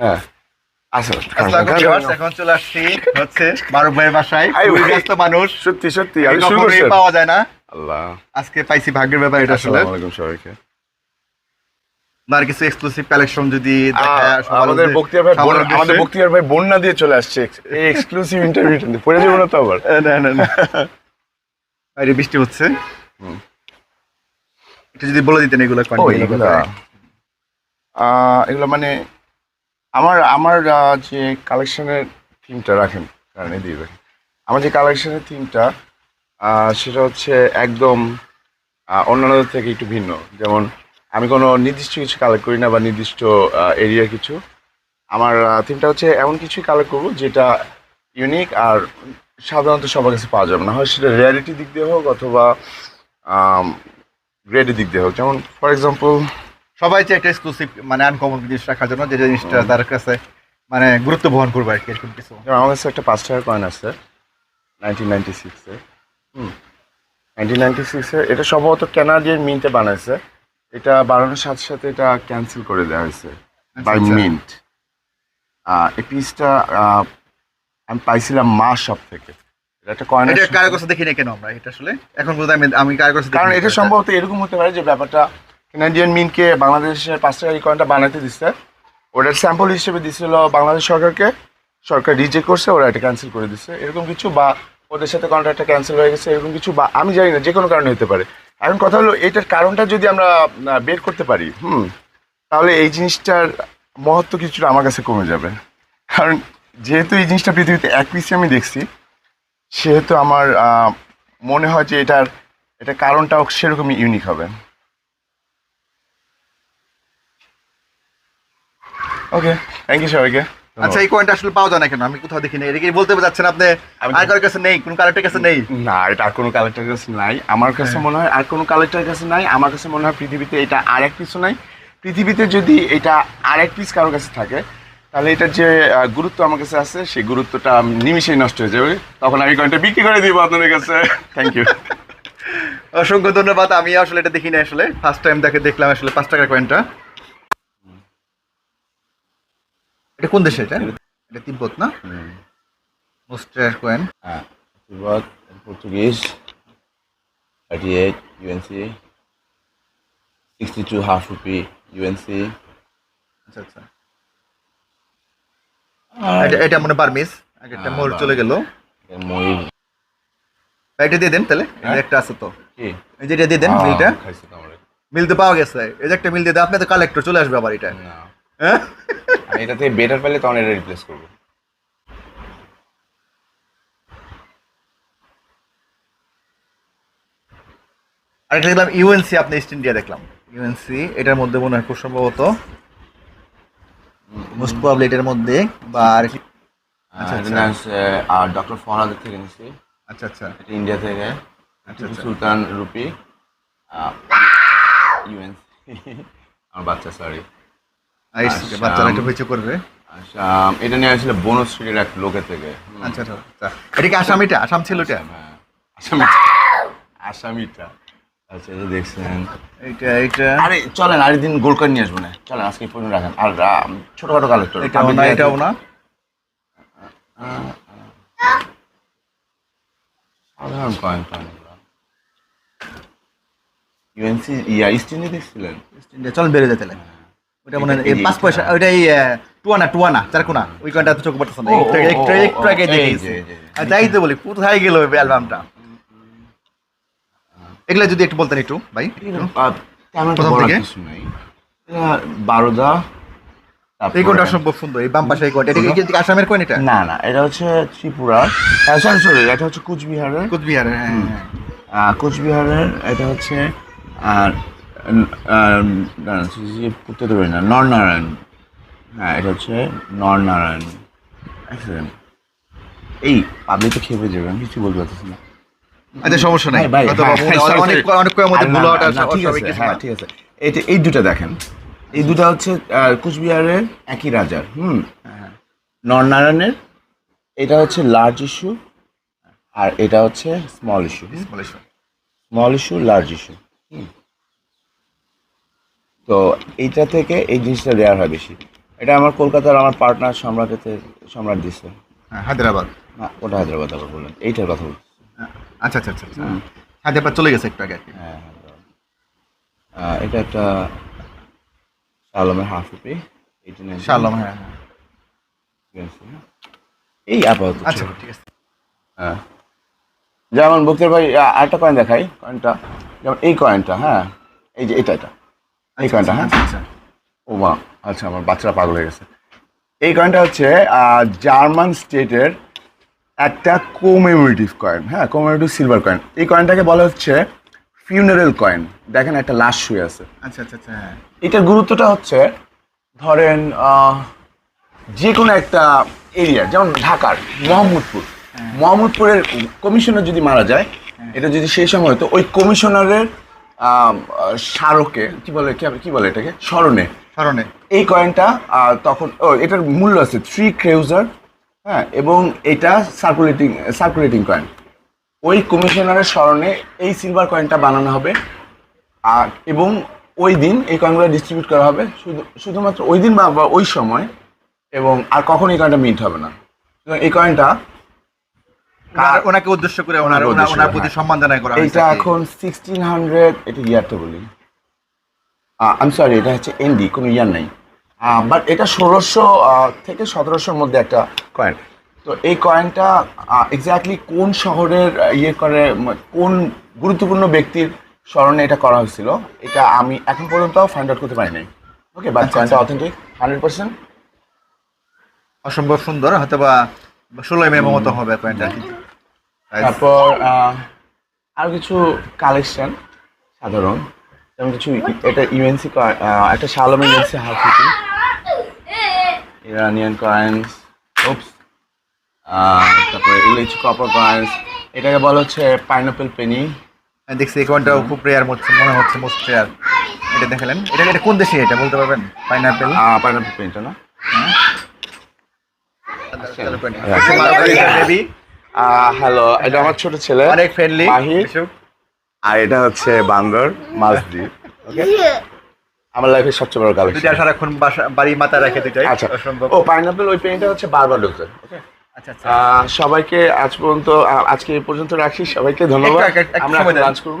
হ্যাঁ। আসসালামু আলাইকুম viewers, এখন চলে আসছি হচ্ছে মারুফ ভাইয়ের বাসায়। আই খুবই ভাই। ব্যস্ত মানুষ। সত্যি সত্যি পাওয়া যায় না। আল্লাহ। আজকে পাইছি ভাগ্যের ব্যাপার এটা আসলে। সবাইকে। কিছু এক্সক্লুসিভ কালেকশন যদি দেখা আমাদের বক্তিয়ার ভাই সবার বোন- উদ্দেশ্যে। আমাদের বক্তিয়ার ভাই বন্যা দিয়ে চলে আসছে। এই এক্সক্লুসিভ ইন্টারভিউটা পড়ে যাব না তো আবার। না না না। বাইরে বৃষ্টি হচ্ছে। একটু যদি বলে দিতেন এগুলা এগুলো মানে আমার আমার যে কালেকশনের থিমটা রাখেন, কারণ দিয়ে। আমার যে কালেকশনের থিমটা সেটা হচ্ছে একদম অন্যান্যদের থেকে একটু ভিন্ন। যেমন, আমি কোনো নির্দিষ্ট কিছু কালেক্ট করি না বা নির্দিষ্ট এরিয়ার কিছু। আমার থিমটা হচ্ছে এমন কিছুই কালেক্ট করব যেটা ইউনিক আর সাধারণত সবার কাছে পাওয়া যাবে না। হয় সেটা রেয়ারিটি দিক দিয়ে হোক অথবা গ্রেডের দিক দিয়ে হোক। যেমন ফর এক্সাম্পল সবাই চাই একটা এক্সক্লুসিভ মানে আনকমন জিনিস রাখার জন্য যে জিনিসটা তার কাছে মানে গুরুত্ব বহন করবে আর কি এরকম কিছু। আমার কাছে একটা পাঁচ টাকার কয়েন আছে নাইনটিন নাইনটি সিক্সে হুম নাইনটিন নাইনটি সিক্সে এটা সম্ভবত ক্যানাডিয়ান মিন্টে বানাইছে। এটা বানানোর সাথে সাথে এটা ক্যান্সেল করে দেওয়া হয়েছে বাই আচ্ছা। মিন্ট এই পিসটা আমি পাইছিলাম মা শপ থেকে। এটা কয়েন এটা কারও কাছে দেখি না কেন আমরা এটা আসলে? এখন পর্যন্ত আমি আমি কারও কাছে কারণ এটা সম্ভবত এরকম হতে পারে যে ব্যাপারটা ক্যানাডিয়ান মিনকে বাংলাদেশের পাঁচ কয়েনটা বানাতে দিচ্ছে ওটার স্যাম্পল হিসেবে দিছিল বাংলাদেশ সরকারকে। সরকার রিজেক্ট করছে, ওরা এটা ক্যান্সেল করে দিচ্ছে এরকম কিছু বা ওদের সাথে কন্ট্রাক্টটা ক্যান্সেল হয়ে গেছে, এরকম কিছু বা আমি জানি না যে কোনো কারণে হতে পারে। এখন কথা হলো, এটার কারণটা যদি আমরা বের করতে পারি, হুম, তাহলে এই জিনিসটার মহত্ব কিছুটা আমার কাছে কমে যাবে। কারণ যেহেতু এই জিনিসটা পৃথিবীতে এক পিসে আমি দেখছি, সেহেতু আমার মনে হয় যে এটার এটা কারণটাও সেরকমই ইউনিক হবে। ওকে থ্যাংক ইউ সবাইকে আচ্ছা এই কয়েনটা আসলে পাওয়া যায় না কেন? আমি কোথাও দেখি না এটা কি বলতে যাচ্ছেন আপনি আর কারোর কাছে নেই কোন কারেক্টের কাছে নেই? না এটা আর কোনো কালেক্টর কাছে নাই। আমার কাছে মনে হয় আর কোনো কালেক্টর কাছে নাই। আমার কাছে মনে হয় পৃথিবীতে এটা আর এক পিসও নাই। পৃথিবীতে যদি এটা আর এক পিস কারোর কাছে থাকে তাহলে এটার যে গুরুত্ব আমার কাছে আছে সেই গুরুত্বটা নিমিশেই নষ্ট হয়ে যাবে। তখন আমি কয়েনটা বিক্রি করে দিব আপনাদের কাছে। থ্যাংক ইউ অসংখ্য ধন্যবাদ। আমি আসলে এটা দেখি না আসলে। ফার্স্ট টাইম দেখে দেখলাম আসলে পাঁচ টাকার কয়েনটা এটা কোন দেশে এটা? এটা তিব্বত না? Most rare coin. Ah, Tibbot, Portuguese, 38 UNC, 62 half rupee UNC. আচ্ছা আচ্ছা। এটা মনে বার্মিস আগেরটা হ্যাঁ, মোর চলে গেল। ময়ূর। এটা দিয়ে দেন তাহলে হ্যাঁ? একটা আছে তো। এই দিয়ে দেন মিলটা। খাইছি মিল তো পাওয়া গেছে। এই যে একটা মিল দিয়ে দেন আপনি তো কালেক্টর চলে আসবে আবার এটা। হ্যাঁ? এটা থেকে বেটার পেলে তখন এটা রিপ্লেস করব। আর এটা দেখলাম ইউএনসি আপনি ইস্ট ইন্ডিয়া দেখলাম। ইউএনসি এটার মধ্যে মনে হয় খুব সম্ভবত মোস্ট প্রবলি এটার মধ্যে বা আর আর ডক্টর ফরহাদের থেকে নিছি আচ্ছা আচ্ছা। এটা ইন্ডিয়া থেকে। আচ্ছা, আচ্ছা। সুলতান রুপি। ইউএনসি আমার বাচ্চা সরি আচ্ছা। বাচ্চারা একটু হইচে করবে। আচ্ছা এটা নিয়ে আসলে বনশ্রীর এক লোকের থেকে। আচ্ছা আচ্ছা। এটা কি আসামিটা? আসাম ছিল এটা? হ্যাঁ। আসামি আসামিটা। আচ্ছা দেখছেন। আরে চলেন নিয়ে আসব না। চলেন আজকে পর্যন্ত রাখেন। আর ছোটখাটো কালেক্টর এটাও না এটাও না। সাধারণ কয়েন কয়েন ইউএনসি ইয়া ইস্ট ইন্ডিয়া দেখছিলেন? ইস্ট ইন্ডিয়া চল বেড়ে যায় তাহলে। ওটা মনে হয় পাঁচ পয়সা ওইটা এই আহ, টুয়ানা টুয়ানা চারকোনা ওই তো চোখ পড়তেছে না। একটু একটু একটু আগে এই যে, এই তাই তো বলি কোথায় গেল ওই অ্যালবামটা? এগুলা যদি একটু বলতেন একটু ভাই প্রথম থেকে? বারোদা এই কোনটা অসম্ভব সুন্দর? এই বাম পাশে এই কোনটা? এটা কি- কি আসামের কোন এটা? না না এটা হচ্ছে ত্রিপুরা। সরি সরি এটা হচ্ছে কুচবিহারের। কুচবিহারের হ্যাঁ হ্যাঁ। কোচবিহারের এটা হচ্ছে আর পড়তে দেবে না। নরনারায়ণ। হ্যাঁ এটা হচ্ছে নরনারায়ণ। Excellent. এই পাবলিক তো খেপে যাবে আমি কিছু বলতে পারতেছি না। আচ্ছা সমস্যা নাই। হ্যাঁ, অনেক অনেক মধ্যে ভুল না, হওয়াটা না, ঠিক আছে, না। এটা এই দুটো দেখেন এই দুটা হচ্ছে কুচবিহারের একই রাজার হুম? নরনারায়ণের এটা হচ্ছে লার্জ ইস্যু আর এটা হচ্ছে স্মল ইস্যু বলেছ। স্মল ইস্যু লার্জ ইস্যু তো এইটা থেকে এই জিনিসটা রেয়ার হয় বেশি। এটা আমার কলকাতার আমার পার্টনার সম্রাটেতে সম্রাট দিছে হ্যাঁ, হায়দ্রাবাদ। না ওটা হায়দ্রাবাদ আবার বললেন। এইটার কথা বলছি। আচ্ছা আচ্ছা আচ্ছা আচ্ছা। হায়দ্রাবাদ চলে গেছে একটু আগে হ্যাঁ। এটা একটা শালমের হাফ রুপি এইটি নাইন শালম হ্যাঁ হ্যাঁ। এই আপাতত আচ্ছা ঠিক আছে। হ্যাঁ যেমন বক্তের ভাই আরেকটা কয়েন দেখাই। কয়েনটা যেমন এই কয়েনটা হ্যাঁ। এই যে এটা এটা। এই কয়েনটা হ্যাঁ? আচ্ছা আচ্ছা। ও মা আচ্ছা আমার বাচ্চারা পাগল হয়ে গেছে। এই কয়েনটা হচ্ছে জার্মান স্টেটের একটা কোমেমোরেটিভ কয়েন হ্যাঁ কোমেমোরেটিভ সিলভার কয়েন এই কয়েনটাকে বলা হচ্ছে ফিউনারেল কয়েন দেখেন একটা লাশ শুয়ে আছে। আচ্ছা আচ্ছা আচ্ছা হ্যাঁ। এটার গুরুত্বটা হচ্ছে ধরেন যে কোনো একটা এরিয়া যেমন ঢাকার মোহাম্মদপুর। মোহাম্মদপুরের কমিশনার যদি মারা যায় এটা যদি সেই সময় হতো ওই কমিশনারের স্মারকে কি বলে কি- বলে এটাকে? স্মরণে স্মরণে এই কয়েনটা তখন ও এটার মূল্য আছে থ্রি ক্রেউজার হ্যাঁ এবং এটা সার্কুলেটিং সার্কুলেটিং কয়েন ওই কমিশনারের স্মরণে এই সিলভার কয়েনটা বানানো হবে আর এবং ওই দিন এই কয়েনগুলো ডিস্ট্রিবিউট করা হবে শুধু শুধুমাত্র ওই দিন বা ওই সময় এবং আর কখন এই কয়েনটা মিট হবে না। এই কয়েনটা ওনাকে উদ্দেশ্য করে ওনার ওনার প্রতি হ্যাঁ। সম্মান জানাই করা কি। এখন সিক্সটিন হান্ড্রেড এটা ইয়ারটা বলি আমি সরি এটা হচ্ছে এনডি কোনো ইয়ার নাই বাট এটা ষোলোশো থেকে সতেরোশোর মধ্যে একটা কয়েন তো এই কয়েনটা এক্স্যাক্টলি কোন শহরের ইয়ে করে কোন গুরুত্বপূর্ণ ব্যক্তির স্মরণে এটা করা হয়েছিল এটা আমি এখন পর্যন্ত ফাইন্ড আউট করতে পারি নাই ওকে বাট কয়েনটা। অথেন্টিক হান্ড্রেড পার্সেন্ট অসম্ভব সুন্দর হয়তো বা ষোলো এম মতো হবে কয়েনটা আর কি তারপর আর কিছু কালেকশন সাধারণ। যেমন কিছু এটা ইউএনসি একটা শালম UNC half fifty Iranian coins oops তারপরে ইলেচ কপার কয়েন্স এটাকে বলা হচ্ছে পাইনাপেল পেনি হ্যাঁ, দেখছি এই কয়েনটা খুব রেয়ার মনে হচ্ছে মোস্ট রেয়ার এটা দেখালেন। এটা এটা কোন দেশে এটা বলতে পারবেন? পাইনাপেল পাইনাপেল পেনটা না। বেবি হ্যালো এটা আমার ছোট ছেলে অনেক ফ্রেন্ডলি মাহির। আর এটা হচ্ছে বান্দর ওকে আমার লাইফের সবচেয়ে বড় কালেকশন দুইটা সারাক্ষণ বাসা বাড়ি মাথায় রাখে দুইটাই আচ্ছা। অসম্ভব। ও পাইনাপেল ওই পেনটা হচ্ছে বারবাডোসের ওকে আচ্ছা আচ্ছা। আহ, সবাইকে আজ পর্যন্ত আজকে এই পর্যন্ত রাখি সবাইকে ধন্যবাদ। আমরা লাঞ্চ করব।